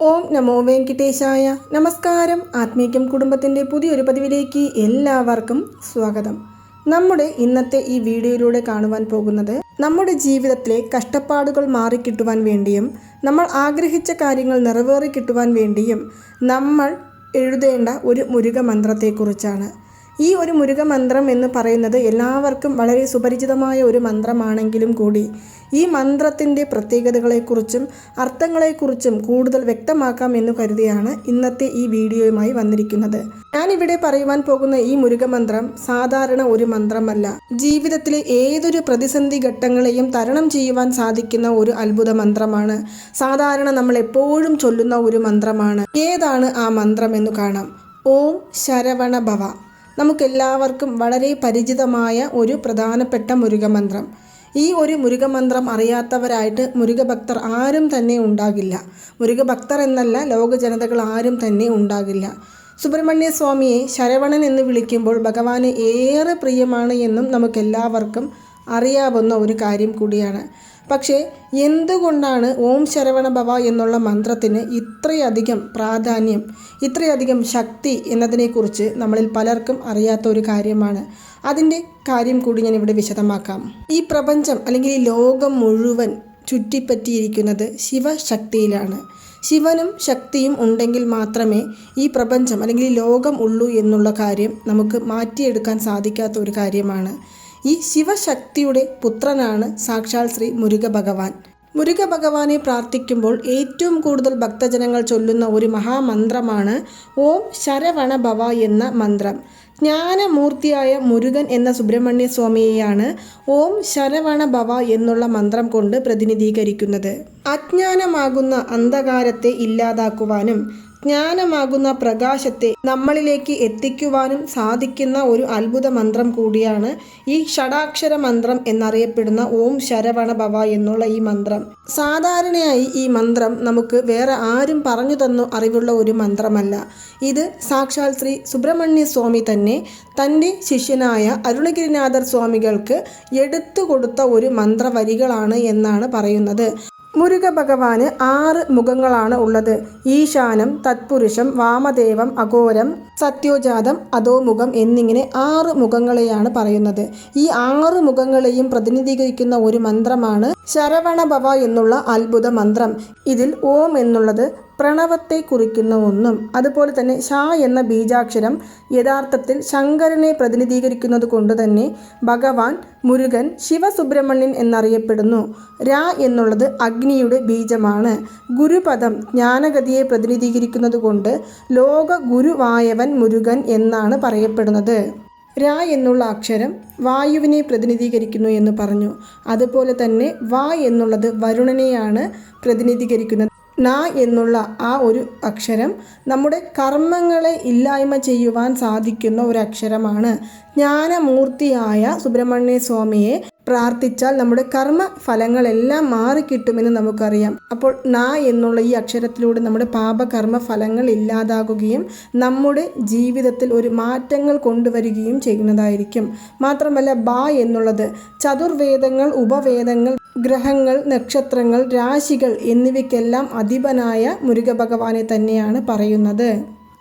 ഓം നമോ വെങ്കിട്ടേശായ. നമസ്കാരം. ആത്മീകം കുടുംബത്തിന്റെ പുതിയൊരു പതിവിലേക്ക് എല്ലാവർക്കും സ്വാഗതം. നമ്മുടെ ഇന്നത്തെ ഈ വീഡിയോയിലൂടെ കാണുവാൻ പോകുന്നത് നമ്മുടെ ജീവിതത്തിലെ കഷ്ടപ്പാടുകൾ മാറിക്കിട്ടുവാൻ വേണ്ടിയും നമ്മൾ ആഗ്രഹിച്ച കാര്യങ്ങൾ നിറവേറി കിട്ടുവാൻ വേണ്ടിയും നമ്മൾ എഴുതേണ്ട ഒരു മുരുക മന്ത്രത്തെക്കുറിച്ചാണ് ഈ ഒരു മുരുക മന്ത്രം എന്ന് പറയുന്നത് എല്ലാവർക്കും വളരെ സുപരിചിതമായ ഒരു മന്ത്രമാണെങ്കിലും കൂടി. ഈ മന്ത്രത്തിന്റെ പ്രത്യേകതകളെക്കുറിച്ചും അർത്ഥങ്ങളെക്കുറിച്ചും കൂടുതൽ വ്യക്തമാക്കാം എന്ന് കരുതിയാണ് ഇന്നത്തെ ഈ വീഡിയോയുമായി വന്നിരിക്കുന്നത്. ഞാനിവിടെ പറയുവാൻ പോകുന്ന ഈ മുരുകമന്ത്രം സാധാരണ ഒരു മന്ത്രമല്ല. ജീവിതത്തിലെ ഏതൊരു പ്രതിസന്ധി ഘട്ടങ്ങളെയും തരണം ചെയ്യുവാൻ സാധിക്കുന്ന ഒരു അത്ഭുത മന്ത്രമാണ്. സാധാരണ നമ്മൾ എപ്പോഴും ചൊല്ലുന്ന ഒരു മന്ത്രമാണ്. ഏതാണ് ആ മന്ത്രം എന്ന് കാണാം. ഓം ശരവണ ഭവ. നമുക്കെല്ലാവർക്കും വളരെ പരിചിതമായ ഒരു പ്രധാനപ്പെട്ട മുരുകമന്ത്രം. ഈ ഒരു മുരുകമന്ത്രം അറിയാത്തവരായിട്ട് മുരുകഭക്തർ ആരും തന്നെ ഉണ്ടാകില്ല. മുരുകഭക്തർ എന്നല്ല ലോക ജനതകൾ ആരും തന്നെ ഉണ്ടാകില്ല. സുബ്രഹ്മണ്യ സ്വാമിയെ ശരവണൻ എന്ന് വിളിക്കുമ്പോൾ ഭഗവാന് ഏറെ പ്രിയമാണ് എന്നും നമുക്കെല്ലാവർക്കും അറിയാവുന്ന ഒരു കാര്യം കൂടിയാണ്. പക്ഷേ എന്തുകൊണ്ടാണ് ഓം ശരവണ ഭവ എന്നുള്ള മന്ത്രത്തിന് ഇത്രയധികം പ്രാധാന്യം ഇത്രയധികം ശക്തി എന്നതിനെക്കുറിച്ച് നമ്മളിൽ പലർക്കും അറിയാത്ത ഒരു കാര്യമാണ്. അതിന്റെ കാര്യം കൂടി ഞാൻ ഇവിടെ വിശദമാക്കാം. ഈ പ്രപഞ്ചം അല്ലെങ്കിൽ ഈ ലോകം മുഴുവൻ ചുറ്റിപ്പറ്റിയിരിക്കുന്നത് ശിവശക്തിയിലാണ്. ശിവനും ശക്തിയും ഉണ്ടെങ്കിൽ മാത്രമേ ഈ പ്രപഞ്ചം അല്ലെങ്കിൽ ലോകം ഉള്ളൂ എന്നുള്ള കാര്യം നമുക്ക് മാറ്റിയെടുക്കാൻ സാധിക്കാത്ത ഒരു കാര്യമാണ്. ഈ ശിവശക്തിയുടെ പുത്രനാണ് സാക്ഷാൽ ശ്രീ മുരുക ഭഗവാൻ മുരുക ഭഗവാനെ പ്രാർത്ഥിക്കുമ്പോൾ ഏറ്റവും കൂടുതൽ ഭക്തജനങ്ങൾ ചൊല്ലുന്ന ഒരു മഹാമന്ത്രമാണ് ഓം ശരവണ ഭവ എന്ന മന്ത്രം. ജ്ഞാനമൂർത്തിയായ മുരുകൻ എന്ന സുബ്രഹ്മണ്യ സ്വാമിയെയാണ് ഓം ശരവണ ഭവ എന്നുള്ള മന്ത്രം കൊണ്ട് പ്രതിനിധീകരിക്കുന്നത്. അജ്ഞാനമാകുന്ന അന്ധകാരത്തെ ഇല്ലാതാക്കുവാനും ജ്ഞാനമാകുന്ന പ്രകാശത്തെ നമ്മളിലേക്ക് എത്തിക്കുവാനും സാധിക്കുന്ന ഒരു അത്ഭുത മന്ത്രം കൂടിയാണ് ഈ ഷടാക്ഷര മന്ത്രം എന്നറിയപ്പെടുന്ന ഓം ശരവണ ഭവ എന്നുള്ള ഈ മന്ത്രം. സാധാരണയായി ഈ മന്ത്രം നമുക്ക് വേറെ ആരും പറഞ്ഞു തന്നു അറിവുള്ള ഒരു മന്ത്രമല്ല. ഇത് സാക്ഷാൽ ശ്രീ സുബ്രഹ്മണ്യ സ്വാമി തന്നെ തന്റെ ശിഷ്യനായ അരുണഗിരിനാഥർ സ്വാമികൾക്ക് എടുത്തു കൊടുത്ത ഒരു മന്ത്രവരികളാണ് എന്നാണ് പറയുന്നത്. മുരുക ഭഗവാന് ആറ് മുഖങ്ങളാണ് ഉള്ളത്. ഈശാനം തത്പുരുഷം വാമദേവം അഘോരം സത്യോജാതം അധോമുഖം എന്നിങ്ങനെ ആറ് മുഖങ്ങളെയാണ് പറയുന്നത്. ഈ ആറ് മുഖങ്ങളെയും പ്രതിനിധീകരിക്കുന്ന ഒരു മന്ത്രമാണ് ശരവണഭവ എന്നുള്ള അത്ഭുത മന്ത്രം. ഇതിൽ ഓം എന്നുള്ളത് പ്രണവത്തെ കുറിക്കുന്ന ഒന്നും അതുപോലെ തന്നെ ഷാ എന്ന ബീജാക്ഷരം യഥാർത്ഥത്തിൽ ശങ്കരനെ പ്രതിനിധീകരിക്കുന്നത് കൊണ്ട് തന്നെ ഭഗവാൻ മുരുകൻ ശിവസുബ്രഹ്മണ്യൻ എന്നറിയപ്പെടുന്നു. ര എന്നുള്ളത് അഗ്നിയുടെ ബീജമാണ്. ഗുരുപദം ജ്ഞാനഗതിയെ പ്രതിനിധീകരിക്കുന്നത് കൊണ്ട് ലോക ഗുരുവായവൻ മുരുകൻ എന്നാണ് പറയപ്പെടുന്നത്. ര എന്നുള്ള അക്ഷരം വായുവിനെ പ്രതിനിധീകരിക്കുന്നു എന്ന് പറഞ്ഞു. അതുപോലെ തന്നെ വാ എന്നുള്ളത് വരുണനെയാണ് പ്രതിനിധീകരിക്കുന്നത്. ന എന്നുള്ള ആ ഒരു അക്ഷരം നമ്മുടെ കർമ്മങ്ങളെ ഇല്ലായ്മ ചെയ്യുവാൻ സാധിക്കുന്ന ഒരു അക്ഷരമാണ്. ജ്ഞാനമൂർത്തിയായ സുബ്രഹ്മണ്യ സ്വാമിയെ പ്രാർത്ഥിച്ചാൽ നമ്മുടെ കർമ്മ ഫലങ്ങളെല്ലാം മാറിക്കിട്ടുമെന്ന് നമുക്കറിയാം. അപ്പോൾ ന എന്നുള്ള ഈ അക്ഷരത്തിലൂടെ നമ്മുടെ പാപകർമ്മ ഫലങ്ങൾ ഇല്ലാതാകുകയും നമ്മുടെ ജീവിതത്തിൽ ഒരു മാറ്റങ്ങൾ കൊണ്ടുവരികയും ചെയ്യുന്നതായിരിക്കും. മാത്രമല്ല ബ എന്നുള്ളത് ചതുർവേദങ്ങൾ ഉപവേദങ്ങൾ ഗ്രഹങ്ങൾ നക്ഷത്രങ്ങൾ രാശികൾ എന്നിവയ്ക്കെല്ലാം അധിപനായ മുരുകഭഗവാനെ തന്നെയാണ് പറയുന്നത്.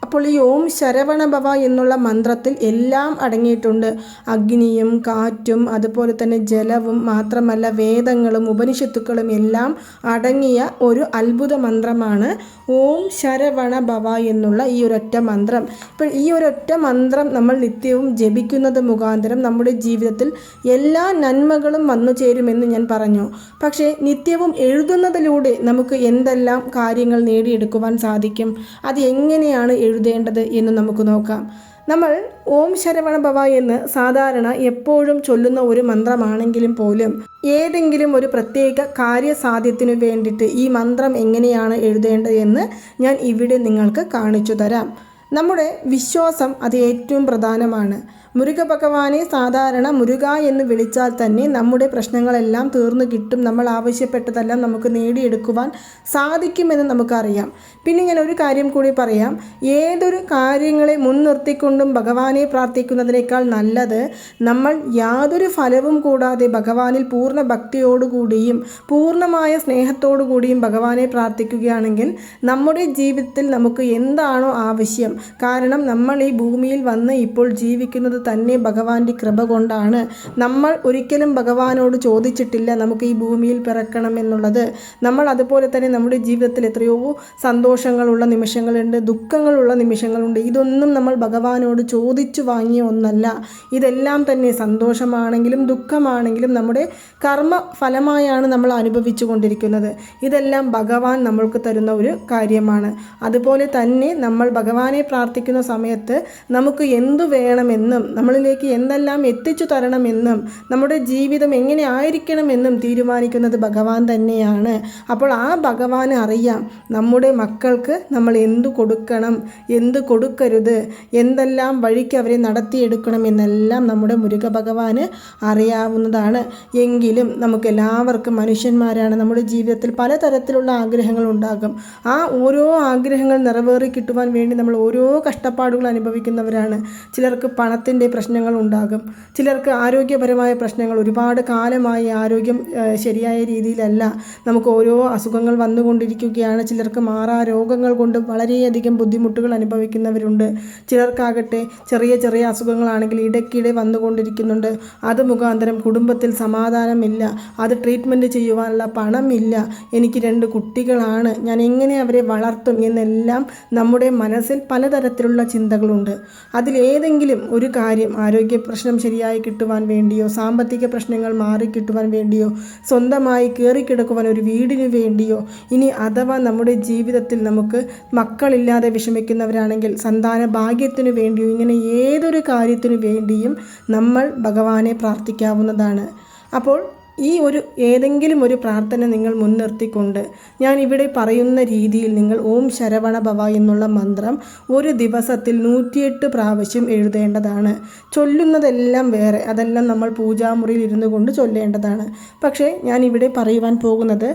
അപ്പോൾ ഈ ഓം ശരവണഭവ എന്നുള്ള മന്ത്രത്തിൽ എല്ലാം അടങ്ങിയിട്ടുണ്ട്. അഗ്നിയും കാറ്റും അതുപോലെ തന്നെ ജലവും മാത്രമല്ല വേദങ്ങളും ഉപനിഷത്തുക്കളും എല്ലാം അടങ്ങിയ ഒരു അത്ഭുത മന്ത്രമാണ് ഓം ശരവണഭവ എന്നുള്ള ഈ ഒരൊറ്റ മന്ത്രം. ഇപ്പോൾ ഈ ഒരൊറ്റ മന്ത്രം നമ്മൾ നിത്യവും ജപിക്കുന്നത് മുഖാന്തരം നമ്മുടെ ജീവിതത്തിൽ എല്ലാ നന്മകളും വന്നു ചേരുമെന്ന് ഞാൻ പറഞ്ഞു. പക്ഷേ നിത്യവും എഴുതുന്നതിലൂടെ നമുക്ക് എന്തെല്ലാം കാര്യങ്ങൾ നേടിയെടുക്കുവാൻ സാധിക്കും? അത് എങ്ങനെയാണ് എഴുതേണ്ടത് എന്ന് നമുക്ക് നോക്കാം. നമ്മൾ ഓം ശരവണ ഭവ എന്ന് സാധാരണ എപ്പോഴും ചൊല്ലുന്ന ഒരു മന്ത്രമാണെങ്കിലും പോലും ഏതെങ്കിലും ഒരു പ്രത്യേക കാര്യസാധ്യത്തിനു വേണ്ടിയിട്ട് ഈ മന്ത്രം എങ്ങനെയാണ് എഴുതേണ്ടത് എന്ന് ഞാൻ ഇവിടെ നിങ്ങൾക്ക് കാണിച്ചു തരാം. നമ്മുടെ വിശ്വാസം അത് ഏറ്റവും പ്രധാനമാണ്. മുരുക ഭഗവാനെ സാധാരണ മുരുക എന്ന് വിളിച്ചാൽ തന്നെ നമ്മുടെ പ്രശ്നങ്ങളെല്ലാം തീർന്നു കിട്ടും. നമ്മൾ ആവശ്യപ്പെട്ടതെല്ലാം നമുക്ക് നേടിയെടുക്കുവാൻ സാധിക്കുമെന്ന് നമുക്കറിയാം. പിന്നെ ഞാൻ ഒരു കാര്യം കൂടി പറയാം. ഏതൊരു കാര്യങ്ങളെ മുൻനിർത്തിക്കൊണ്ടും ഭഗവാനെ പ്രാർത്ഥിക്കുന്നതിനേക്കാൾ നല്ലത് നമ്മൾ യാതൊരു ഫലവും കൂടാതെ ഭഗവാനിൽ പൂർണ ഭക്തിയോടുകൂടിയും പൂർണമായ സ്നേഹത്തോടുകൂടിയും ഭഗവാനെ പ്രാർത്ഥിക്കുകയാണെങ്കിൽ നമ്മുടെ ജീവിതത്തിൽ നമുക്ക് എന്താണോ ആവശ്യം. കാരണം നമ്മൾ ഈ ഭൂമിയിൽ വന്ന് ഇപ്പോൾ ജീവിക്കുന്നത് തന്നെ ഭഗവാന്റെ കൃപ കൊണ്ടാണ് നമ്മൾ ഒരിക്കലും ഭഗവാനോട് ചോദിച്ചിട്ടില്ല നമുക്ക് ഈ ഭൂമിയിൽ പിറക്കണം എന്നുള്ളത്. നമ്മൾ അതുപോലെ തന്നെ നമ്മുടെ ജീവിതത്തിൽ എത്രയോ സന്തോഷങ്ങളുള്ള നിമിഷങ്ങളുണ്ട് ദുഃഖങ്ങളുള്ള നിമിഷങ്ങളുണ്ട്. ഇതൊന്നും നമ്മൾ ഭഗവാനോട് ചോദിച്ചു വാങ്ങിയ ഒന്നല്ല. ഇതെല്ലാം തന്നെ സന്തോഷമാണെങ്കിലും ദുഃഖമാണെങ്കിലും നമ്മുടെ കർമ്മ ഫലമായാണ് നമ്മൾ അനുഭവിച്ചു കൊണ്ടിരിക്കുന്നത്. ഇതെല്ലാം ഭഗവാൻ നമ്മൾക്ക് തരുന്ന ഒരു കാര്യമാണ്. അതുപോലെ തന്നെ നമ്മൾ ഭഗവാനെ പ്രാർത്ഥിക്കുന്ന സമയത്ത് നമുക്ക് എന്തു വേണമെന്നും നമ്മളിലേക്ക് എന്തെല്ലാം എത്തിച്ചു തരണമെന്നും നമ്മുടെ ജീവിതം എങ്ങനെ ആയിരിക്കണമെന്നും തീരുമാനിക്കുന്നത് ഭഗവാൻ തന്നെയാണ്. അപ്പോൾ ആ ഭഗവാൻ അറിയാം നമ്മുടെ മക്കൾക്ക് നമ്മൾ എന്തു കൊടുക്കണം എന്ത് കൊടുക്കരുത് എന്തെല്ലാം വഴിക്ക് അവരെ നടത്തിയെടുക്കണം എന്നെല്ലാം നമ്മുടെ മുരുക ഭഗവാന് അറിയാവുന്നതാണ്. എങ്കിലും നമുക്ക് എല്ലാവർക്കും മനുഷ്യന്മാരാണ് നമ്മുടെ ജീവിതത്തിൽ പലതരത്തിലുള്ള ആഗ്രഹങ്ങൾ ഉണ്ടാകും. ആ ഓരോ ആഗ്രഹങ്ങൾ നിറവേറി കിട്ടുവാൻ വേണ്ടി നമ്മൾ ഓരോ കഷ്ടപ്പാടുകൾ അനുഭവിക്കുന്നവരാണ്. ചിലർക്ക് പണത്തിന്റെ പ്രശ്നങ്ങൾ ഉണ്ടാകും. ചിലർക്ക് ആരോഗ്യപരമായ പ്രശ്നങ്ങൾ ഒരുപാട് കാലമായി ആരോഗ്യം ശരിയായ രീതിയിലല്ല. നമുക്ക് ഓരോ അസുഖങ്ങൾ വന്നുകൊണ്ടിരിക്കുകയാണ്. ചിലർക്ക് മാറാ രോഗങ്ങൾ കൊണ്ട് വളരെയധികം ബുദ്ധിമുട്ടുകൾ അനുഭവിക്കുന്നവരുണ്ട്. ചിലർക്കാകട്ടെ ചെറിയ ചെറിയ അസുഖങ്ങളാണെങ്കിൽ ഇടയ്ക്കിടെ വന്നുകൊണ്ടിരിക്കുന്നുണ്ട്. അത് മുഖാന്തരം കുടുംബത്തിൽ സമാധാനമില്ല. അത് ട്രീറ്റ്മെന്റ് ചെയ്യുവാനുള്ള പണമില്ല. എനിക്ക് രണ്ട് കുട്ടികളാണ്. ഞാൻ എങ്ങനെ അവരെ വളർത്തും എന്നെല്ലാം നമ്മുടെ മനസ്സിൽ പലതരത്തിലുള്ള ചിന്തകളുണ്ട്. അതിലേതെങ്കിലും ഒരു കാര്യം ആരോഗ്യ പ്രശ്നം ശരിയായി കിട്ടുവാൻ വേണ്ടിയോ സാമ്പത്തിക പ്രശ്നങ്ങൾ മാറി കിട്ടുവാൻ വേണ്ടിയോ സ്വന്തമായി കയറിക്കിടക്കുവാൻ ഒരു വീടിന് വേണ്ടിയോ ഇനി അഥവാ നമ്മുടെ ജീവിതത്തിൽ നമുക്ക് മക്കളില്ലാതെ വിഷമിക്കുന്നവരാണെങ്കിൽ സന്താന ഭാഗ്യത്തിനു വേണ്ടിയോ ഇങ്ങനെ ഏതൊരു കാര്യത്തിനു വേണ്ടിയും നമ്മൾ ഭഗവാനെ പ്രാർത്ഥിക്കാവുന്നതാണ്. അപ്പോൾ ഈ ഒരു ഏതെങ്കിലും ഒരു പ്രാർത്ഥന നിങ്ങൾ മുൻനിർത്തിക്കൊണ്ട് ഞാൻ ഇവിടെ പറയുന്ന രീതിയിൽ നിങ്ങൾ ഓം ശരവണ ഭവ എന്നുള്ള മന്ത്രം ഒരു ദിവസത്തിൽ നൂറ്റിയെട്ട് പ്രാവശ്യം എഴുതേണ്ടതാണ്. ചൊല്ലുന്നതെല്ലാം വേറെ അതെല്ലാം നമ്മൾ പൂജാമുറിയിൽ ഇരുന്നു കൊണ്ട് ചൊല്ലേണ്ടതാണ്. പക്ഷേ ഞാൻ ഇവിടെ പറയുവാൻ പോകുന്നത്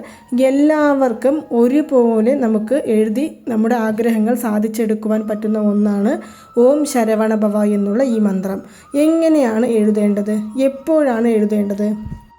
എല്ലാവർക്കും ഒരുപോലെ നമുക്ക് എഴുതി നമ്മുടെ ആഗ്രഹങ്ങൾ സാധിച്ചെടുക്കുവാൻ പറ്റുന്ന ഒന്നാണ് ഓം ശരവണ ഭവ എന്നുള്ള ഈ മന്ത്രം. എങ്ങനെയാണ് എഴുതേണ്ടത്? എപ്പോഴാണ് എഴുതേണ്ടത്?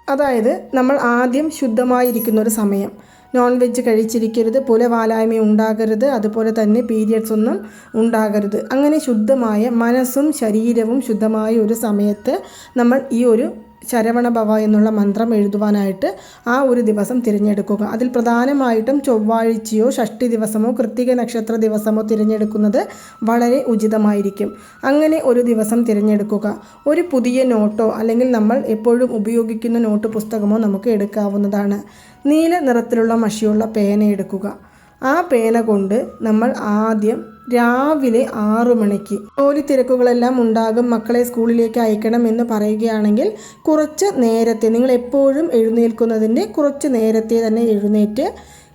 അതായത് നമ്മൾ ആദ്യം ശുദ്ധമായിരിക്കുന്ന ഒരു സമയം. നോൺ വെജ് കഴിച്ചിരിക്കരുത് പുലവാലായ്മ ഉണ്ടാകരുത് അതുപോലെ തന്നെ പീരിയഡ്സ് ഒന്നും ഉണ്ടാകരുത്. അങ്ങനെ ശുദ്ധമായ മനസ്സും ശരീരവും ശുദ്ധമായ ഒരു സമയത്ത് നമ്മൾ ഈ ഒരു ശരവണ ഭവ എന്നുള്ള മന്ത്രം എഴുതുവാനായിട്ട് ആ ഒരു ദിവസം തിരഞ്ഞെടുക്കുക. അതിൽ പ്രധാനമായിട്ടും ചൊവ്വാഴ്ചയോ ഷഷ്ടി ദിവസമോ കൃത്തിക നക്ഷത്ര ദിവസമോ തിരഞ്ഞെടുക്കുന്നത് വളരെ ഉചിതമായിരിക്കും. അങ്ങനെ ഒരു ദിവസം തിരഞ്ഞെടുക്കുക. ഒരു പുതിയ നോട്ടോ അല്ലെങ്കിൽ നമ്മൾ എപ്പോഴും ഉപയോഗിക്കുന്ന നോട്ട് പുസ്തകമോ നമുക്ക് എടുക്കാവുന്നതാണ്. നീല നിറത്തിലുള്ള മഷിയുള്ള പേന എടുക്കുക. ആ പേന കൊണ്ട് നമ്മൾ ആദ്യം രാവിലെ ആറു മണിക്ക്. ജോലി തിരക്കുകളെല്ലാം ഉണ്ടാകും. മക്കളെ സ്കൂളിലേക്ക് അയക്കണം എന്ന് പറയുകയാണെങ്കിൽ കുറച്ച് നേരത്തെ നിങ്ങൾ എപ്പോഴും എഴുന്നേൽക്കുന്നതിന്റെ കുറച്ച് നേരത്തെ തന്നെ എഴുന്നേറ്റ്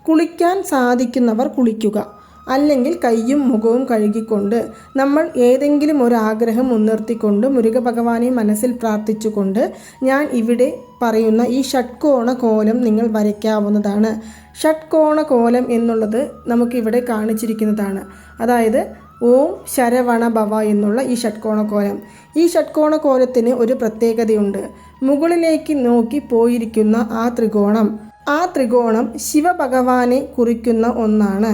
കുളിക്കാൻ സാധിക്കുന്നവർ കുളിക്കുക. അല്ലെങ്കിൽ കൈയും മുഖവും കഴുകിക്കൊണ്ട് നമ്മൾ ഏതെങ്കിലും ഒരു ആഗ്രഹം മുൻനിർത്തിക്കൊണ്ട് മുരുക ഭഗവാനെ മനസ്സിൽ പ്രാർത്ഥിച്ചുകൊണ്ട് ഞാൻ ഇവിടെ പറയുന്ന ഈ ഷട്കോണ കോലം നിങ്ങൾ വരയ്ക്കാവുന്നതാണ്. ഷട്കോണ കോലം എന്നുള്ളത് നമുക്കിവിടെ കാണിച്ചിരിക്കുന്നതാണ്. അതായത് ഓം ശരവണ ഭവ എന്നുള്ള ഈ ഷട്കോണ കോലം ഈ ഷട്കോണ കോലത്തിന് ഒരു പ്രത്യേകതയുണ്ട്. മുകളിലേക്ക് നോക്കി പോയിരിക്കുന്ന ആ ത്രികോണം. ആ ത്രികോണം ശിവഭഗവാനെ കുറിക്കുന്ന ഒന്നാണ്.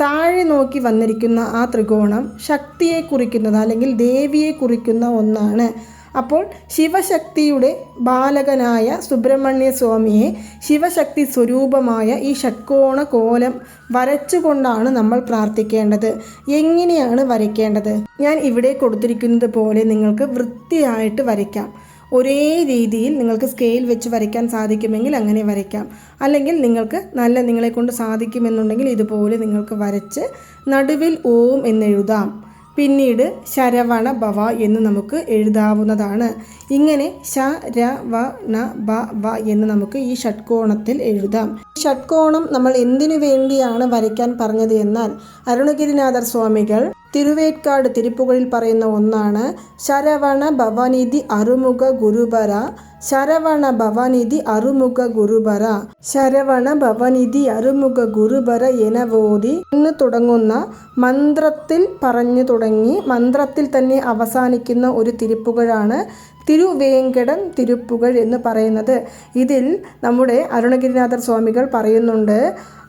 താഴെ നോക്കി വന്നിരിക്കുന്ന ആ ത്രികോണം ശക്തിയെ കുറിക്കുന്നത് അല്ലെങ്കിൽ ദേവിയെ കുറിക്കുന്ന ഒന്നാണ്. അപ്പോൾ ശിവശക്തിയുടെ ബാലകനായ സുബ്രഹ്മണ്യ സ്വാമിയെ ശിവശക്തി സ്വരൂപമായ ഈ ഷട്കോണ കോലം വരച്ചുകൊണ്ടാണ് നമ്മൾ പ്രാർത്ഥിക്കേണ്ടത്. എങ്ങനെയാണ് വരയ്ക്കേണ്ടത്? ഞാൻ ഇവിടെ കൊടുത്തിരിക്കുന്നത് പോലെ നിങ്ങൾക്ക് വൃത്തിയായിട്ട് വരയ്ക്കാം. ഒരേ രീതിയിൽ നിങ്ങൾക്ക് സ്കെയിൽ വെച്ച് വരയ്ക്കാൻ സാധിക്കുമെങ്കിൽ അങ്ങനെ വരയ്ക്കാം. അല്ലെങ്കിൽ നിങ്ങൾക്ക് നല്ല നിങ്ങളെ കൊണ്ട് സാധിക്കുമെന്നുണ്ടെങ്കിൽ ഇതുപോലെ നിങ്ങൾക്ക് വരച്ച് നടുവിൽ ഓം എന്നെഴുതാം. പിന്നീട് ശരവണ ഭവ എന്ന് നമുക്ക് എഴുതാവുന്നതാണ്. ഇങ്ങനെ ശ ര വ ണ ബ വ എന്ന് നമുക്ക് ഈ ഷട്കോണത്തിൽ എഴുതാം. ഷട്കോണം നമ്മൾ എന്തിനു വേണ്ടിയാണ് വരയ്ക്കാൻ പറഞ്ഞത് എന്നാൽ അരുണഗിരിനാഥർ സ്വാമികൾ തിരുവേറ്റ്കാട് തിരുപ്പുകളിൽ പറയുന്ന ഒന്നാണ് ശരവണ ഭവനിധി അറുമുഖ ഗുരുബര ശരവണ ഭവനിധി അറുമുഖ ഗുരുബറ ശരവണ ഭവനിധി അറുമുഖ ഗുരുബറ എനവോതി എന്ന് തുടങ്ങുന്ന മന്ത്രത്തിൽ പറഞ്ഞു തുടങ്ങി. മന്ത്രത്തിൽ തന്നെ അവസാനിക്കുന്ന ഒരു തിരുപ്പുകഴാണ് തിരുവേങ്കടം തിരുപ്പുകൾ എന്ന് പറയുന്നത്. ഇതിൽ നമ്മുടെ അരുണഗിരിനാഥർ സ്വാമികൾ പറയുന്നുണ്ട്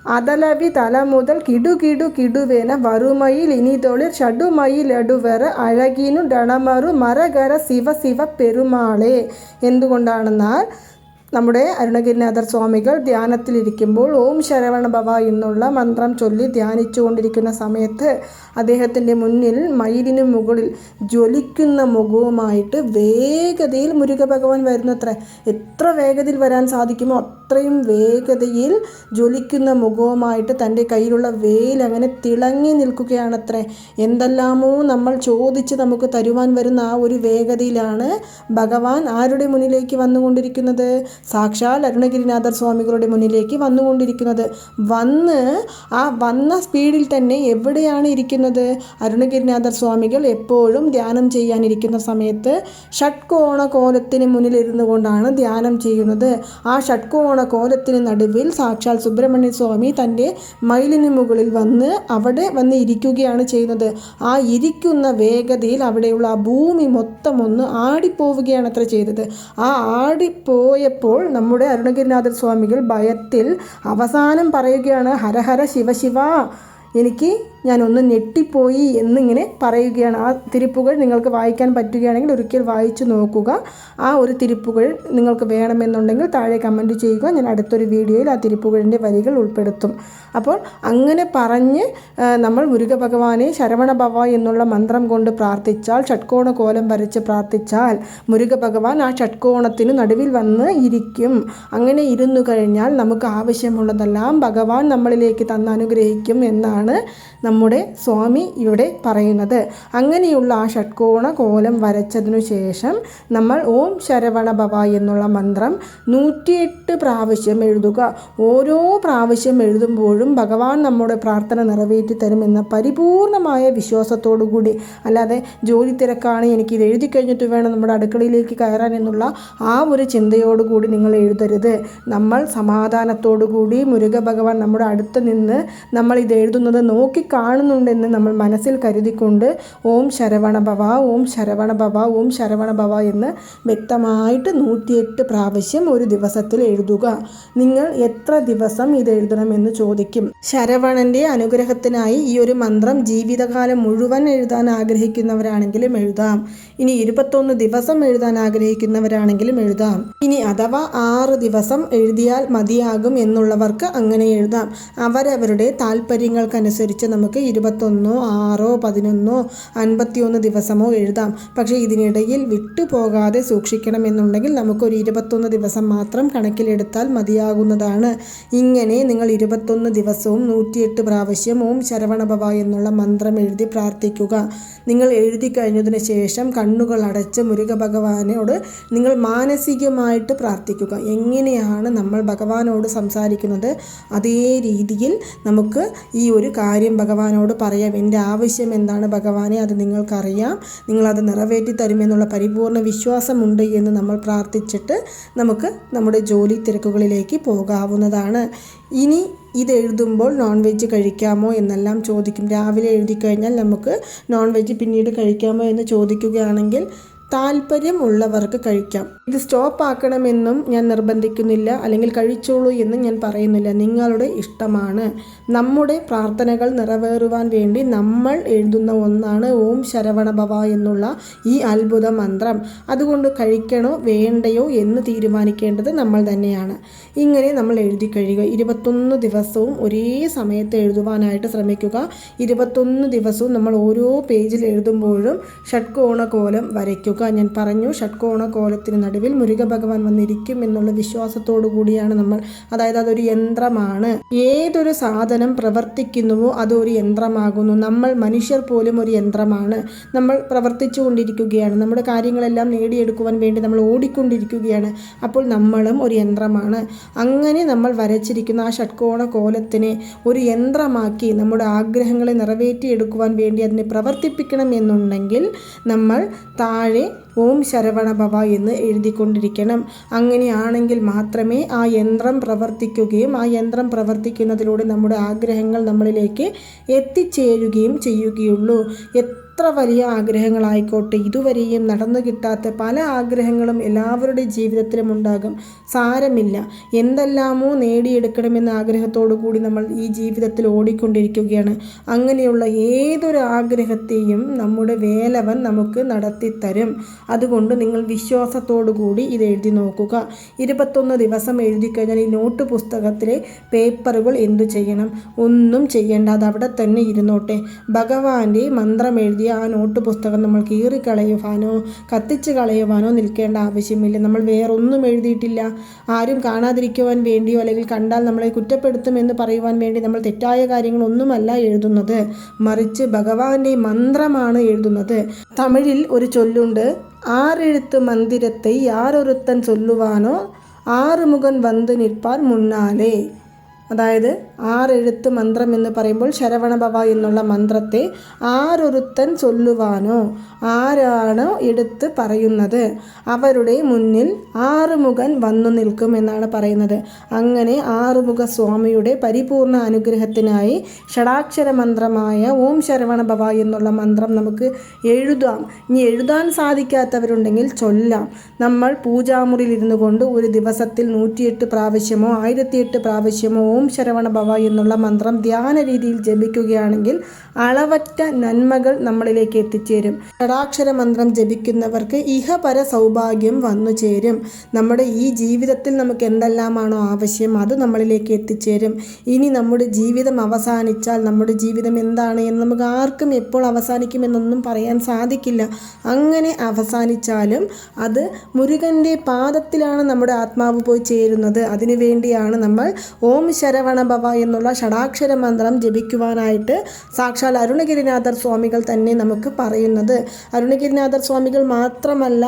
അതലവി തല മുതൽ കിടുകിടു കിടുവേന വറുമയിൽ ഇനിതൊളിർ ഷടുമയിൽ എടുവര അഴകിനു ഡണമറു മരകര ശിവ ശിവ പെരുമാളെ എന്തുകൊണ്ടാണെന്നാൽ നമ്മുടെ അരുണഗിരിനാഥർ സ്വാമികൾ ധ്യാനത്തിലിരിക്കുമ്പോൾ ഓം ശരവണ ഭവ എന്നുള്ള മന്ത്രം ചൊല്ലി ധ്യാനിച്ചുകൊണ്ടിരിക്കുന്ന സമയത്ത് അദ്ദേഹത്തിന്റെ മുന്നിൽ മയിലിന് മുകളിൽ ജ്വലിക്കുന്ന മുഖവുമായിട്ട് വേഗതയിൽ മുരുക ഭഗവാൻ വരുന്നത്ര. എത്ര വേഗതയിൽ വരാൻ സാധിക്കുമോ അത്രയും വേഗതയിൽ ജ്വലിക്കുന്ന മുഖവുമായിട്ട് തന്റെ കയ്യിലുള്ള വേൽ അങ്ങനെ തിളങ്ങി നിൽക്കുകയാണത്രേ. എന്തെല്ലാമോ നമ്മൾ ചോദിച്ച് നമുക്ക് തരുവാൻ വരുന്ന ആ ഒരു വേഗതയിലാണ് ഭഗവാൻ ആരുടെ മുന്നിലേക്ക് വന്നുകൊണ്ടിരിക്കുന്നത്? സാക്ഷാൽ അരുണഗിരിനാഥർ സ്വാമികളുടെ മുന്നിലേക്ക് വന്നുകൊണ്ടിരിക്കുന്നത്. വന്ന് ആ വന്ന സ്പീഡിൽ തന്നെ എവിടെയാണ് ഇരിക്കുന്നത്? അരുണഗിരിനാഥർ സ്വാമികൾ എപ്പോഴും ധ്യാനം ചെയ്യാനിരിക്കുന്ന സമയത്ത് ഷഡ്കോണ കോലത്തിന് മുന്നിലിരുന്നു കൊണ്ടാണ് ധ്യാനം ചെയ്യുന്നത്. ആ ഷഡ്കോണ കോലത്തിന് നടുവിൽ സാക്ഷാൽ സുബ്രഹ്മണ്യ സ്വാമി തന്റെ മയിലിന് മുകളിൽ വന്ന് അവിടെ വന്ന് ഇരിക്കുകയാണ് ചെയ്യുന്നത്. ആ ഇരിക്കുന്ന വേഗതയിൽ അവിടെയുള്ള ആ ഭൂമി മൊത്തം ഒന്ന് ആടിപ്പോവുകയാണ് അത്ര ചെയ്തത്. ആ ആടിപ്പോയപ്പോൾ നമ്മുടെ അരുണഗിരിനാഥ സ്വാമികൾ ഭയത്തിൽ അവസാനം പറയുകയാണ് ഹരഹര ശിവശിവ എനിക്ക് ഞാനൊന്ന് ഞെട്ടിപ്പോയി എന്നിങ്ങനെ പറയുകയാണ്. ആ തിരുപ്പുകൾ നിങ്ങൾക്ക് വായിക്കാൻ പറ്റുകയാണെങ്കിൽ ഒരിക്കൽ വായിച്ചു നോക്കുക. ആ ഒരു തിരുപ്പുകൾ നിങ്ങൾക്ക് വേണമെന്നുണ്ടെങ്കിൽ താഴെ കമന്റ് ചെയ്യുക. ഞാൻ അടുത്തൊരു വീഡിയോയിൽ ആ തിരുപ്പുകളിന്റെ വരികൾ ഉൾപ്പെടുത്തും. അപ്പോൾ അങ്ങനെ പറഞ്ഞ് നമ്മൾ മുരുക ഭഗവാനെ ശരവണ ഭവ എന്നുള്ള മന്ത്രം കൊണ്ട് പ്രാർത്ഥിച്ചാൽ ഷട്കോണ കോലം വരച്ച് പ്രാർത്ഥിച്ചാൽ മുരുക ഭഗവാൻ ആ ഷട്കോണത്തിന് നടുവിൽ വന്ന് ഇരിക്കും. അങ്ങനെ ഇരുന്നു കഴിഞ്ഞാൽ നമുക്ക് ആവശ്യമുള്ളതെല്ലാം ഭഗവാൻ നമ്മളിലേക്ക് തന്ന് അനുഗ്രഹിക്കും എന്നാണ് നമ്മുടെ സ്വാമി ഇവിടെ പറയുന്നത്. അങ്ങനെയുള്ള ആ ഷട്കോണ കോലം വരച്ചതിനു ശേഷം നമ്മൾ ഓം ശരവണ ഭവ എന്നുള്ള മന്ത്രം നൂറ്റിയെട്ട് പ്രാവശ്യം എഴുതുക. ഓരോ പ്രാവശ്യം എഴുതുമ്പോഴും ഭഗവാൻ നമ്മുടെ പ്രാർത്ഥന നിറവേറ്റി തരുമെന്ന പരിപൂർണമായ വിശ്വാസത്തോടു കൂടി. അല്ലാതെ ജോലി തിരക്കാണ് ഇത് എഴുതി കഴിഞ്ഞിട്ട് വേണം നമ്മുടെ അടുക്കളയിലേക്ക് കയറാൻ എന്നുള്ള ആ ഒരു ചിന്തയോടുകൂടി നിങ്ങൾ എഴുതരുത്. നമ്മൾ സമാധാനത്തോടു കൂടി മുരുക ഭഗവാൻ നമ്മുടെ അടുത്ത് നിന്ന് നമ്മൾ ഇത് എഴുതുന്നത് നോക്കി കാണുന്നുണ്ടെന്ന് നമ്മൾ മനസ്സിൽ കരുതിക്കൊണ്ട് ഓം ശരവണ ഭവ ഓം ശരവണ ഭവ ഓം ശരവണ ഭവ എന്ന് വ്യക്തമായിട്ട് നൂറ്റിയെട്ട് പ്രാവശ്യം ഒരു ദിവസത്തിൽ എഴുതുക. നിങ്ങൾ എത്ര ദിവസം ഇത് എഴുതണമെന്ന് ചോദിക്കും. ശരവണന്റെ അനുഗ്രഹത്തിനായി ഈ ഒരു മന്ത്രം ജീവിതകാലം മുഴുവൻ എഴുതാൻ ആഗ്രഹിക്കുന്നവരാണെങ്കിലും എഴുതാം. ഇനി ഇരുപത്തൊന്ന് ദിവസം എഴുതാൻ ആഗ്രഹിക്കുന്നവരാണെങ്കിലും എഴുതാം. ഇനി അഥവാ ആറ് ദിവസം എഴുതിയാൽ മതിയാകും എന്നുള്ളവർക്ക് അങ്ങനെ എഴുതാം. അവരവരുടെ താല്പര്യങ്ങൾക്കനുസരിച്ച് നമുക്ക് ഇരുപത്തൊന്നോ ആറോ പതിനൊന്നോ അൻപത്തിയൊന്ന് ദിവസമോ എഴുതാം. പക്ഷേ ഇതിനിടയിൽ വിട്ടുപോകാതെ സൂക്ഷിക്കണമെന്നുണ്ടെങ്കിൽ നമുക്കൊരു ഇരുപത്തൊന്ന് ദിവസം മാത്രം കണക്കിലെടുത്താൽ മതിയാകുന്നതാണ്. ഇങ്ങനെ നിങ്ങൾ ഇരുപത്തൊന്ന് ദിവസവും നൂറ്റിയെട്ട് പ്രാവശ്യം ഓം ശരവണഭവ എന്നുള്ള മന്ത്രം എഴുതി പ്രാർത്ഥിക്കുക. നിങ്ങൾ എഴുതി കഴിഞ്ഞതിന് ശേഷം കണ്ണുകൾ അടച്ച് മുരുക ഭഗവാനോട് നിങ്ങൾ മാനസികമായിട്ട് പ്രാർത്ഥിക്കുക. എങ്ങനെയാണ് നമ്മൾ ഭഗവാനോട് സംസാരിക്കുന്നത്? അതേ രീതിയിൽ നമുക്ക് ഈ ഒരു കാര്യം ഭഗവാനോട് പറയാം എന്റെ ആവശ്യം എന്താണ് ഭഗവാനെ അത് നിങ്ങൾക്കറിയാം. നിങ്ങളത് നിറവേറ്റി തരുമെന്നുള്ള പരിപൂർണ വിശ്വാസമുണ്ട് എന്ന് നമ്മൾ പ്രാർത്ഥിച്ചിട്ട് നമുക്ക് നമ്മുടെ ജോലി തിരക്കുകളിലേക്ക് പോകാവുന്നതാണ്. ഇനി ഇത് എഴുതുമ്പോൾ നോൺ വെജ് കഴിക്കാമോ എന്നെല്ലാം ചോദിക്കും. രാവിലെ എഴുതി കഴിഞ്ഞാൽ നമുക്ക് നോൺ വെജ് പിന്നീട് കഴിക്കാമോ എന്ന് ചോദിക്കുകയാണെങ്കിൽ താല്പര്യം ഉള്ളവർക്ക് കഴിക്കാം. ഇത് സ്റ്റോപ്പ് ആക്കണമെന്നും ഞാൻ നിർബന്ധിക്കുന്നില്ല അല്ലെങ്കിൽ കഴിച്ചോളൂ എന്നും ഞാൻ പറയുന്നില്ല. നിങ്ങളുടെ ഇഷ്ടമാണ്. നമ്മുടെ പ്രാർത്ഥനകൾ നിറവേറുവാൻ വേണ്ടി നമ്മൾ എഴുതുന്ന ഒന്നാണ് ഓം ശരവണ ഭവ എന്നുള്ള ഈ അത്ഭുത മന്ത്രം. അതുകൊണ്ട് കഴിക്കണോ വേണ്ടയോ എന്ന് തീരുമാനിക്കേണ്ടത് നമ്മൾ തന്നെയാണ്. ഇങ്ങനെ നമ്മൾ എഴുതി കഴിയുക. ഇരുപത്തൊന്ന് ദിവസവും ഒരേ സമയത്ത് എഴുതുവാനായിട്ട് ശ്രമിക്കുക. ഇരുപത്തൊന്ന് ദിവസവും നമ്മൾ ഓരോ പേജിൽ എഴുതുമ്പോഴും ഷഡ്കോണ കോലം വരയ്ക്കുക. ഓർക്കുക ഞാൻ പറഞ്ഞു. ഷഡ്കോണ കോലത്തിന് നടുവിൽ മുരുക ഭഗവാൻ വന്നിരിക്കും എന്നുള്ള വിശ്വാസത്തോടു കൂടിയാണ് നമ്മൾ. അതായത് അതൊരു യന്ത്രമാണ്. ഏതൊരു സാധനം പ്രവർത്തിക്കുന്നുവോ അതൊരു യന്ത്രമാകുന്നു. നമ്മൾ മനുഷ്യർ പോലും ഒരു യന്ത്രമാണ്. നമ്മൾ പ്രവർത്തിച്ചു കൊണ്ടിരിക്കുകയാണ്. നമ്മുടെ കാര്യങ്ങളെല്ലാം നേടിയെടുക്കുവാൻ വേണ്ടി നമ്മൾ ഓടിക്കൊണ്ടിരിക്കുകയാണ്. അപ്പോൾ നമ്മളും ഒരു യന്ത്രമാണ്. അങ്ങനെ നമ്മൾ വരച്ചിരിക്കുന്ന ആ ഷഡ്കോണ കോലത്തിനെ ഒരു യന്ത്രമാക്കി നമ്മുടെ ആഗ്രഹങ്ങളെ നിറവേറ്റിയെടുക്കുവാൻ വേണ്ടി അതിനെ പ്രവർത്തിപ്പിക്കണം എന്നുണ്ടെങ്കിൽ നമ്മൾ താഴെ fazer ഓം ശരവണ ഭവ എന്ന് എഴുതിക്കൊണ്ടിരിക്കണം. അങ്ങനെയാണെങ്കിൽ മാത്രമേ ആ യന്ത്രം പ്രവർത്തിക്കുകയും ആ യന്ത്രം പ്രവർത്തിക്കുന്നതിലൂടെ നമ്മുടെ ആഗ്രഹങ്ങൾ നമ്മളിലേക്ക് എത്തിച്ചേരുകയും ചെയ്യുകയുള്ളൂ. എത്ര വലിയ ആഗ്രഹങ്ങളായിക്കോട്ടെ ഇതുവരെയും നടന്നു കിട്ടാത്ത പല ആഗ്രഹങ്ങളും എല്ലാവരുടെ ജീവിതത്തിലും ഉണ്ടാകും. സാരമില്ല. എന്തെല്ലാമോ നേടിയെടുക്കണമെന്ന ആഗ്രഹത്തോടു കൂടി നമ്മൾ ഈ ജീവിതത്തിൽ ഓടിക്കൊണ്ടിരിക്കുകയാണ്. അങ്ങനെയുള്ള ഏതൊരു ആഗ്രഹത്തെയും നമ്മുടെ വേലവൻ നമുക്ക് നടത്തിത്തരും. അതുകൊണ്ട് നിങ്ങൾ വിശ്വാസത്തോടു കൂടി ഇത് എഴുതി നോക്കുക. ഇരുപത്തൊന്ന് ദിവസം എഴുതി കഴിഞ്ഞാൽ ഈ നോട്ട് പുസ്തകത്തിലെ പേപ്പറുകൾ എന്തു ചെയ്യണം? ഒന്നും ചെയ്യേണ്ട. അത് അവിടെ തന്നെ ഇരുന്നോട്ടെ. ഭഗവാന്റെ മന്ത്രം എഴുതി എഴുതിയ ആ നോട്ട് പുസ്തകം നമ്മൾ കീറിക്കളയുവാനോ കത്തിച്ച് കളയുവാനോ നിൽക്കേണ്ട ആവശ്യമില്ല. നമ്മൾ വേറൊന്നും എഴുതിയിട്ടില്ല. ആരും കാണാതിരിക്കുവാൻ വേണ്ടിയോ അല്ലെങ്കിൽ കണ്ടാൽ നമ്മളെ കുറ്റപ്പെടുത്തുമെന്ന് പറയുവാൻ വേണ്ടി നമ്മൾ തെറ്റായ കാര്യങ്ങളൊന്നുമല്ല എഴുതുന്നത്. മറിച്ച് ഭഗവാന്റെ മന്ത്രമാണ് എഴുതുന്നത്. തമിഴിൽ ഒരു ചൊല്ലുണ്ട്. ആറെഴുത്ത് മന്ദിരത്തെ യാരൊരുത്തൻ ചൊല്ലുവാനോ ആറുമുഖൻ വന്ന് നിൽപ്പാർ മുന്നാലേ അതായത് ആറെഴുത്ത് മന്ത്രം എന്ന് പറയുമ്പോൾ ശരവണഭവ എന്നുള്ള മന്ത്രത്തെ ആരൊരുത്തൻ ചൊല്ലുവാനോ ആരാണോ എടുത്ത് പറയുന്നത്. അവരുടെ മുന്നിൽ ആറുമുഖൻ വന്നു നിൽക്കും എന്നാണ് പറയുന്നത്. അങ്ങനെ ആറുമുഖ സ്വാമിയുടെ പരിപൂർണ അനുഗ്രഹത്തിനായി ഷടാക്ഷര മന്ത്രമായ ഓം ശരവണഭവ എന്നുള്ള മന്ത്രം നമുക്ക് എഴുതാം. ഇനി എഴുതാൻ സാധിക്കാത്തവരുണ്ടെങ്കിൽ ചൊല്ലാം. നമ്മൾ പൂജാമുറിയിൽ ഇരുന്നു കൊണ്ട് ഒരു ദിവസത്തിൽ നൂറ്റിയെട്ട് പ്രാവശ്യമോ ആയിരത്തിയെട്ട് പ്രാവശ്യമോ ഓം ശരവണ ഭവ എന്നുള്ള മന്ത്രം ധ്യാന രീതിയിൽ ജപിക്കുകയാണെങ്കിൽ അളവറ്റ നന്മകൾ നമ്മളിലേക്ക് എത്തിച്ചേരും. ഷടാക്ഷര മന്ത്രം ജപിക്കുന്നവർക്ക് ഇഹപര സൗഭാഗ്യം വന്നു ചേരും. നമ്മുടെ ഈ ജീവിതത്തിൽ നമുക്ക് എന്തെല്ലാമാണോ ആവശ്യം അത് നമ്മളിലേക്ക് എത്തിച്ചേരും. ഇനി നമ്മുടെ ജീവിതം അവസാനിച്ചാൽ നമ്മുടെ ജീവിതം എന്താണ് എന്ന് നമുക്ക് ആർക്കും എപ്പോൾ അവസാനിക്കുമെന്നൊന്നും പറയാൻ സാധിക്കില്ല. അങ്ങനെ അവസാനിച്ചാലും അത് മുരുകന്റെ പാദത്തിലാണ് നമ്മുടെ ആത്മാവ് പോയി ചേരുന്നത്. അതിനു വേണ്ടിയാണ് നമ്മൾ ഓം ശരവണ ഭവ എന്നുള്ള ഷടാക്ഷര മന്ത്രം ജപിക്കുവാനായിട്ട് സാക്ഷാൽ അരുണഗിരിനാഥർ സ്വാമികൾ തന്നെ നമുക്ക് പറയുന്നത്. അരുണഗിരിനാഥർ സ്വാമികൾ മാത്രമല്ല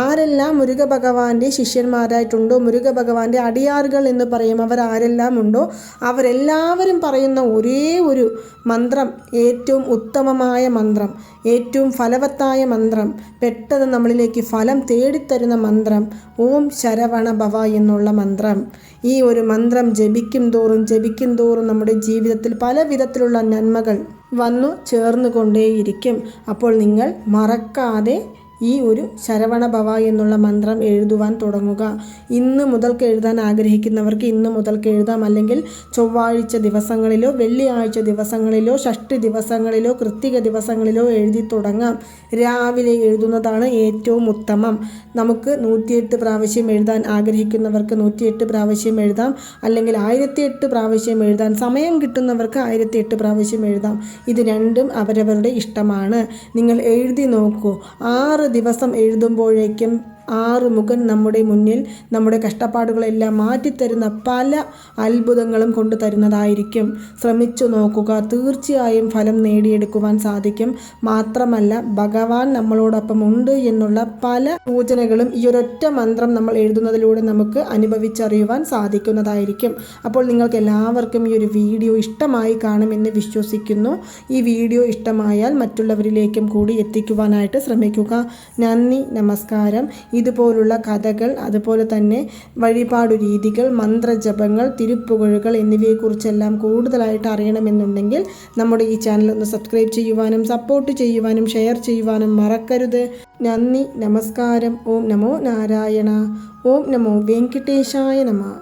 ആരെല്ലാം മുരുക ഭഗവാന്റെ ശിഷ്യന്മാരായിട്ടുണ്ടോ മുരുക ഭഗവാന്റെ അടിയാറുകൾ എന്ന് പറയും അവർ ആരെല്ലാം ഉണ്ടോ? അവരെല്ലാവരും പറയുന്ന ഒരേ ഒരു മന്ത്രം ഏറ്റവും ഉത്തമമായ മന്ത്രം ഏറ്റവും ഫലവത്തായ മന്ത്രം പെട്ടെന്ന് നമ്മളിലേക്ക് ഫലം തേടിത്തരുന്ന മന്ത്രം ഓം ശരവണ ഭവ എന്നുള്ള മന്ത്രം. ഈ ഒരു മന്ത്രം ജപിക്കും തോറും ജപിക്കും തോറും നമ്മുടെ ജീവിതത്തിൽ പല വിധത്തിലുള്ള നന്മകൾ വന്നു ചേർന്നുകൊണ്ടേയിരിക്കും. അപ്പോൾ നിങ്ങൾ മറക്കാതെ ഈ ഒരു ശരവണഭവ എന്നുള്ള മന്ത്രം എഴുതുവാൻ തുടങ്ങുക. ഇന്ന് മുതൽക്ക് എഴുതാൻ ആഗ്രഹിക്കുന്നവർക്ക് ഇന്ന് മുതൽക്ക് എഴുതാം. അല്ലെങ്കിൽ ചൊവ്വാഴ്ച ദിവസങ്ങളിലോ വെള്ളിയാഴ്ച ദിവസങ്ങളിലോ ഷഷ്ടി ദിവസങ്ങളിലോ കൃത്തിക ദിവസങ്ങളിലോ എഴുതി തുടങ്ങാം. രാവിലെ എഴുതുന്നതാണ് ഏറ്റവും ഉത്തമം. നമുക്ക് നൂറ്റിയെട്ട് പ്രാവശ്യം എഴുതാൻ ആഗ്രഹിക്കുന്നവർക്ക് നൂറ്റിയെട്ട് പ്രാവശ്യം എഴുതാം. അല്ലെങ്കിൽ ആയിരത്തി എട്ട് പ്രാവശ്യം എഴുതാൻ സമയം കിട്ടുന്നവർക്ക് ആയിരത്തി എട്ട് പ്രാവശ്യം എഴുതാം. ഇത് രണ്ടും അവരവരുടെ ഇഷ്ടമാണ്. നിങ്ങൾ എഴുതി നോക്കൂ. ആറ് ദിവസം എഴുതുമ്പോഴേക്കും ആറ് മുഖൻ നമ്മുടെ മുന്നിൽ നമ്മുടെ കഷ്ടപ്പാടുകളെല്ലാം മാറ്റിത്തരുന്ന പല അത്ഭുതങ്ങളും കൊണ്ടു തരുന്നതായിരിക്കും. ശ്രമിച്ചു നോക്കുക തീർച്ചയായും ഫലം നേടിയെടുക്കുവാൻ സാധിക്കും. മാത്രമല്ല ഭഗവാൻ നമ്മളോടൊപ്പം ഉണ്ട് എന്നുള്ള പല സൂചനകളും ഈ ഒരൊറ്റ മന്ത്രം നമ്മൾ എഴുതുന്നതിലൂടെ നമുക്ക് അനുഭവിച്ചറിയുവാൻ സാധിക്കുന്നതായിരിക്കും. അപ്പോൾ നിങ്ങൾക്ക് എല്ലാവർക്കും ഈ ഒരു വീഡിയോ ഇഷ്ടമായി കാണുമെന്ന് വിശ്വസിക്കുന്നു. ഈ വീഡിയോ ഇഷ്ടമായാൽ മറ്റുള്ളവരിലേക്കും കൂടി എത്തിക്കുവാനായിട്ട് ശ്രമിക്കുക. നന്ദി നമസ്കാരം. ഇതുപോലുള്ള കഥകൾ അതുപോലെ തന്നെ വഴിപാടു രീതികൾ മന്ത്രജപങ്ങൾ തിരുപ്പുകഴുകൾ എന്നിവയെക്കുറിച്ചെല്ലാം കൂടുതലായിട്ട് അറിയണമെന്നുണ്ടെങ്കിൽ നമ്മുടെ ഈ ചാനൽ ഒന്ന് സബ്സ്ക്രൈബ് ചെയ്യുവാനും സപ്പോർട്ട് ചെയ്യുവാനും ഷെയർ ചെയ്യുവാനും മറക്കരുത്. നന്ദി നമസ്കാരം. ഓം നമോ നാരായണ. ഓം നമോ വെങ്കിട്ടേശായ നമ.